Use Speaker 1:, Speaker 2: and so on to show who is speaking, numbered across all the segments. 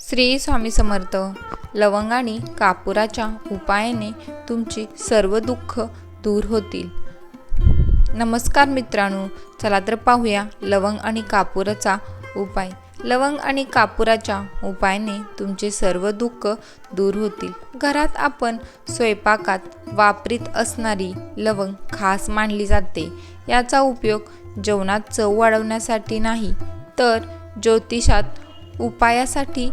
Speaker 1: श्री स्वामी समर्थ लवंग आणि कापुराच्या उपायाने तुमची सर्व दुःख दूर होतील. नमस्कार मित्रांनो चला तर पाहूया लवंग आणि कापुराचा उपाय. लवंग आणि कापुराच्या उपायाने तुमचे सर्व दुःख दूर होतील. घरात आपण स्वयंपाकात वापरीत असणारी लवंग खास मानली जाते. याचा उपयोग जेवणात चव वाढवण्यासाठी नाही तर ज्योतिषात उपायासाठी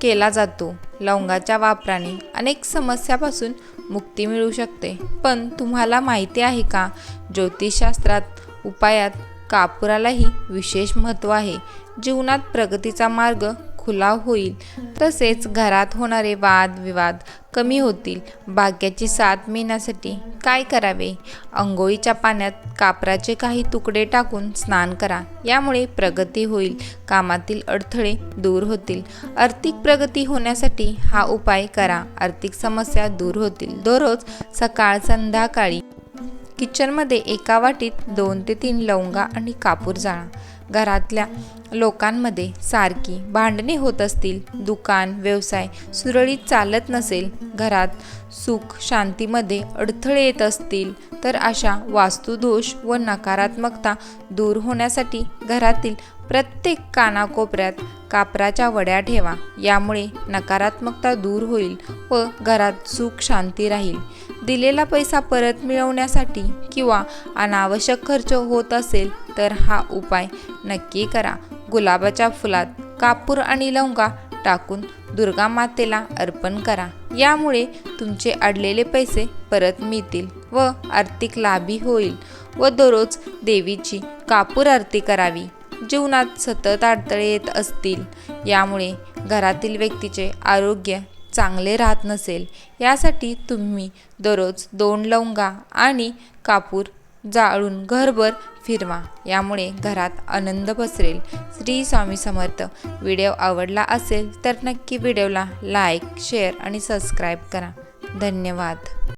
Speaker 1: केला जातो. लवंगाच्या वापराने अनेक समस्यापासून मुक्ती मिळू शकते. पण तुम्हाला माहिती आहे का? ज्योतिषशास्त्रात उपायात कापुरालाही विशेष महत्त्व आहे. जीवनात प्रगतीचा मार्ग खुला होईल. तसेच घरात होणारे वाद विवाद कमी होतील. भाग्याची साथ मिळण्यासाठी काय करावे? अंघोळीच्या पाण्यात कापराचे काही तुकडे टाकून स्नान करा. यामुळे प्रगती होईल. कामातील अडथळे दूर होतील. आर्थिक प्रगती होण्यासाठी हा उपाय करा. आर्थिक समस्या दूर होतील. दररोज सकाळ संध्याकाळी किचनमध्ये एका वाटीत दोन ते तीन लवंगा आणि कापूर जाळा. घरातल्या लोकांमध्ये सारखी भांडणे होत असतील दुकान व्यवसाय सुरळीत चालत नसेल घरात सुख शांतीमध्ये अडथळे येत असतील तर अशा वास्तुदोष व नकारात्मकता दूर होण्यासाठी घरातील प्रत्येक कानाकोपऱ्यात कापराच्या वड्या ठेवा. यामुळे नकारात्मकता दूर होईल व घरात सुख शांती राहील. दिलेला पैसा परत मिळवण्यासाठी किंवा अनावश्यक खर्च होत असेल तर हा उपाय नक्की करा. गुलाबाच्या फुलात कापूर आणि लवंगा टाकून दुर्गा मातेला अर्पण करा. यामुळे तुमचे अडलेले पैसे परत मिळतील व आर्थिक लाभी होईल व दररोज देवीची कापूर आरती करावी. जीवनात सतत अडथळे येत असतील यामुळे घरातील व्यक्तीचे आरोग्य चांगले राहत नसेल. यासाठी तुम्ही दररोज दोन लवंगा आणि कापूर जाळून घरभर फिरवा. यामुळे घरात आनंद पसरेल. श्री स्वामी समर्थ. व्हिडिओ आवडला असेल तर नक्की व्हिडिओला लाईक शेअर आणि सबस्क्राईब करा. धन्यवाद.